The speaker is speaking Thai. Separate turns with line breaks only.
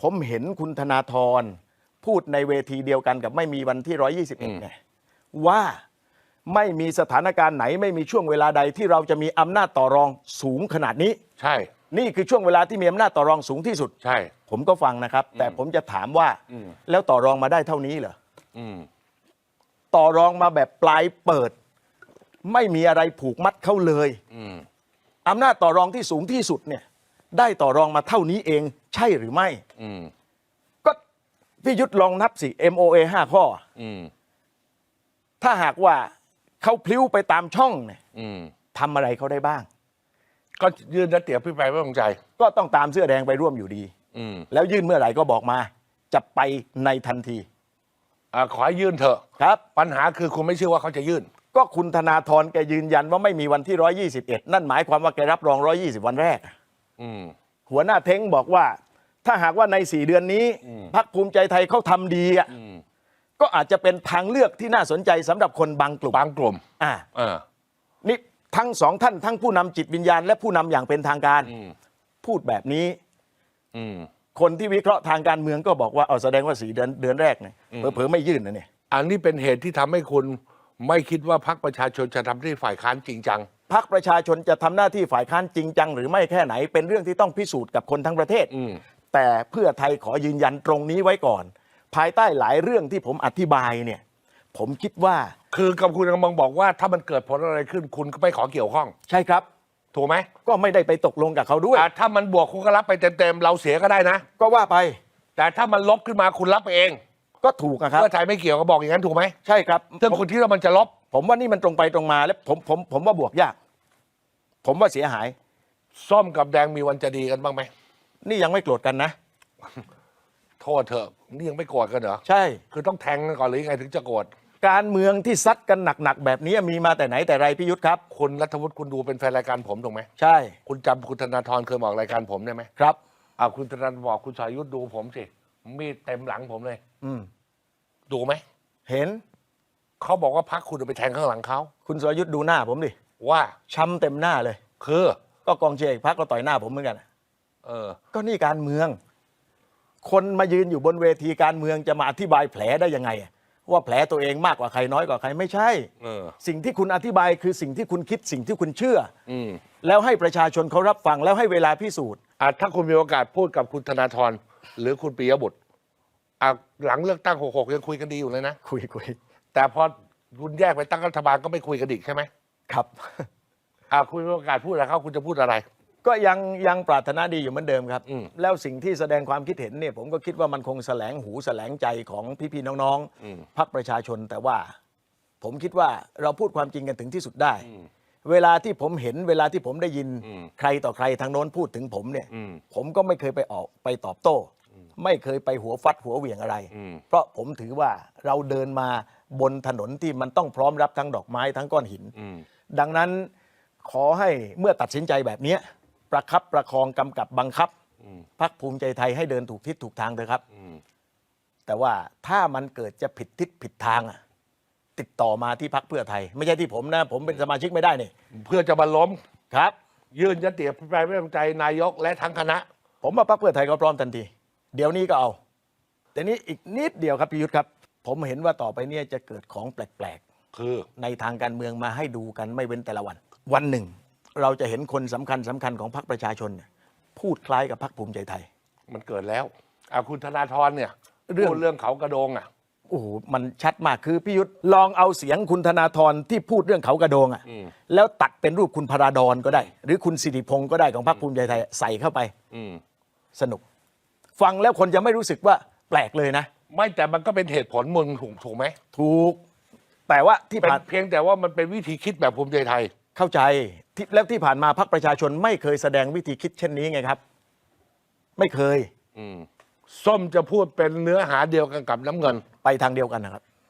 ผมเห็นคุณธนาธรพูดในเวทีเดียวกันกับไม่มีวันที่ 121เนี่ยว่าไม่มีสถานการณ์ไหนไม่มีช่วงเวลาใดที่เราจะมีอำนาจต่อรองสูงขนาดนี้
ใช่
นี่คือช่วงเวลาที่มีอำนาจต่อรองสูงที่สุด
ใช่
ผมก็ฟังนะครับ แต่ผมจะถามว่า
อืม
แล้วต่อรองมาได้เท่านี้เหรอ
อืม
ต่อรองมาแบบปลายเปิด ไม่มีอะไรผูกมัดเขาเลย
อืม
อำนาจต่อรองที่สูงที่สุดเนี่ย ได้ต่อรองมาเท่านี้เอง ใช่หรือไม่
อืม
ก็พี่ยุทธลองนับสิ MOA 5ข้อ
อืม
ถ้าหากว่าเขาพลิ้วไปตามช่องเนี่ย
อืม
ทำอะไรเขาได้บ้าง
ก็ยื่นนัดเตี๋ยวพี่ไปไม่วางใจ
ก็ต้องตามเสื้อแดงไปร่วมอยู่ดี
อืม
แล้วยื่นเมื่อไหร่ก็บอกมา จะไปในทันที
อ่าขอให้ยื่นเถอะ
ครับ
ปัญหาคือคุณไม่เชื่อว่าเขาจะยื่น
ก็คุณธนาธรแกยืนยันว่าไม่มีวันที่ 121 นั่นหมายความว่าแกรับรอง 120 วันแรก
อืม
หัวหน้าเท้งบอกว่า ถ้าหากว่าใน4เดือนนี้พักภูมิใจไทยเขาทำดีอะ
อืม
ก็อาจจะเป็นทางเลือกที่น่าสนใจสำหรับคนบางกลุ่ม
บางกลุ่ม
อ่า
เออ
นี่ทั้งสองท่านทั้งผู้นำจิตวิญญาณ และผู้นำอย่างเป็นทางการ
อืม
พูดแบบนี้
อืม
คนที่วิเคราะห์ทางการเมืองก็บอกว่าเอาแสดงว่าสี่เดือนเดือนแรกเนี่ย
อืม
เผลอๆไม่ยื่นนะเนี่ย
อันนี้เป็นเหตุที่ทำให้คุณไม่คิดว่าพรรคประชาชนจะทำที่ฝ่ายค้านจริงจัง
พักประชาชนจะทำหน้าที่ฝ่ายค้านจริงจังหรือไม่แค่ไหน เป็นเรื่องที่ต้องพิสูจน์กับคนทั้งประเทศ
อืม
แต่เพื่อไทยขอยืนยันตรงนี้ไว้ก่อน ภายใต้หลายเรื่องที่ผมอธิบายเนี่ย ผมคิดว่า
คือกับคุณกำลังบอกว่าถ้ามันเกิดผลอะไรขึ้นคุณก็ไม่ขอเกี่ยวข้อง
ใช่ครับ
ถูกไหม
ก็ไม่ได้ไปตกลงกับเขาด้วย
อะถ้ามันบวกคุณก็รับไปเต็มๆเราเสียก็ได้นะ
ก็ว่าไป
แต่ถ้ามันลบขึ้นมาคุณรับไปเอง
ก็ถูกนะครับ
เพื่อไทยไม่เกี่ยวก็บอกอย่างนั้นถูกไหม
ใช่ครับ
ซึ่งคุณคิดว่ามันจะลบ
ผมว่านี่มันตรงไปตรงมาและผมผมผมว่าบวกยาก ผมว่าเสียหาย
ส้มกับแดงมีวันจะดีกันบ้างไหม
นี่ยังไม่โกรธกันนะ
โทษเถอะนี่ยังไม่โกรธกันเหรอ
ใช่
คือต้องแทงกันก่อนหรือยังไงถึงจะโกรธ
การเมืองที่ซัดกันหนักๆแบบนี้มีมาแต่ไหนแต่ไรพิยุทธ์ครับ
คุณรัฐวุฒิคุณดูเป็นแฟนรายการผมถูกไหม
ใช่
คุณจำคุณธนาธรเคยบอกรายการผมได้ไหม
ครับ
อ่าคุณธนาธรบอกคุณสายุทธดูผมสิ มีดเต็มหลังผมเลย
อืม
ดูไหม
เห็น
เขาบอกว่าพักคุณเอาไปแทงข้างหลังเขา
คุณสรยุทธ์ดูหน้าผมดิ
ว่า
ช้ำเต็มหน้าเลย
คือ
ก็กองเชียร์อีกพักก็ต่อยหน้าผมเหมือนกัน
เออ
ก็นี่การเมือง คนมายืนอยู่บนเวทีการเมืองจะมาอธิบายแผลได้ยังไงอะว่าแผลตัวเองมากกว่าใครน้อยกว่าใครไม่ใช่
เออ
สิ่งที่คุณอธิบายคือสิ่งที่คุณคิดสิ่งที่คุณเชื่อ
อืม
แล้วให้ประชาชนเขารับฟังแล้วให้เวลาพิสูจน์
อะถ้าคุณมีโอกาสพูดกับคุณธนาธรหรือคุณปิยบุตรอะหลังเลือกตั้งหกหกยังคุยกันดีอยู่เลยนะ
คุยคุย
แต่พอคุณแยกไปตั้งรัฐบาลก็ไม่คุยกันอีกใช่ไหม
ครับ
อะคุณมีโอกาสพูดอะไรเขาคุณจะพูดอะไร
ก็ยังยังปรารถนาดีอยู่เหมือนเดิมครับ
อืม
แล้วสิ่งที่แสดงความคิดเห็นเนี่ยผมก็คิดว่ามันคงแสลงหูแสลงใจของพี่ๆน้อง
อืม
ๆพรรคประชาชนแต่ว่า ผมคิดว่าเราพูดความจริงกันถึงที่สุดได้
อืม
เวลาที่ผมเห็นเวลาที่ผมได้ยิน
อืม
ใครต่อใครทางโน้นพูดถึงผมเนี่ย
อืม
ผมก็ไม่เคยไปออกไปตอบโต้ ไม่เคยไปหัวฟัดหัวเหวี่ยงอะไร
อืม
เพราะผมถือว่าเราเดินมา บนถนนที่มันต้องพร้อมรับทั้งดอกไม้ทั้งก้อนหิน
อืม
ดังนั้นขอให้เมื่อตัดสินใจแบบเนี้ยประคับประคองกำกับบังคับ
อืม
พักภูมิใจไทยให้เดินถูกทิศถูกทางเถอะครับ
อืม
แต่ว่าถ้ามันเกิดจะผิดทิศผิดทางอะติดต่อมาที่พักเพื่อไทย ไม่ใช่ที่ผมนะ ผมเป็นสมาชิกไม่ได้นี่
เพื่อจะมาล้ม
ครับ
ยื่นยติอภิปรายไม่วางใจนายกและทั้งคณะ
ผมว่าพักเพื่อไทยก็พร้อมทันที เดี๋ยวนี้ก็เอาแต่นี้อีกนิดเดียวครับพิยุทธ์ครับ ผมเห็นว่าต่อไปเนี่ยจะเกิดของแปลก
คือ
ๆ ในทางการเมืองมาให้ดูกันไม่เว้นแต่ละวัน วันหนึ่ง เราจะเห็นคนสำคัญสำคัญของพรรคประชาชนเนี่ยพูดคล้ายกับพรรคภูมิใจไทย
มันเกิดแล้วอะคุณธนาธรเนี่ย
เรื่อง
พูดเรื่องเขากระโดงอะ
โอ้โหมันชัดมากคือพี่ยุทธลองเอาเสียงคุณธนาธรที่พูดเรื่องเขากระโดงอะ
อืม
แล้วตัดเป็นรูปคุณพราดอนก็ได้ หรือคุณสิริพงศ์ก็ได้ของพรรคภูมิใจไทยใส่เข้าไป
อืม
สนุก ฟังแล้วคนจะไม่รู้สึกว่าแปลกเลยนะ
ไม่แต่มันก็เป็นเหตุผลมึงถูกถูกไหม
ถูก แต่ว่าที่
เป็น
ผ่าน
เพียงแต่ว่ามันเป็นวิธีคิดแบบภูมิใจไทย
เข้าใจที่แล้วที่ผ่านมาพรรคประชาชนไม่เคยแสดงวิธีคิดเช่นนี้ไงครับ ไม่เคย
อืมส้มจะพูดเป็นเนื้อหาเดียวกันกับน้ำเงิน
ไปทางเดียวกันนะครับ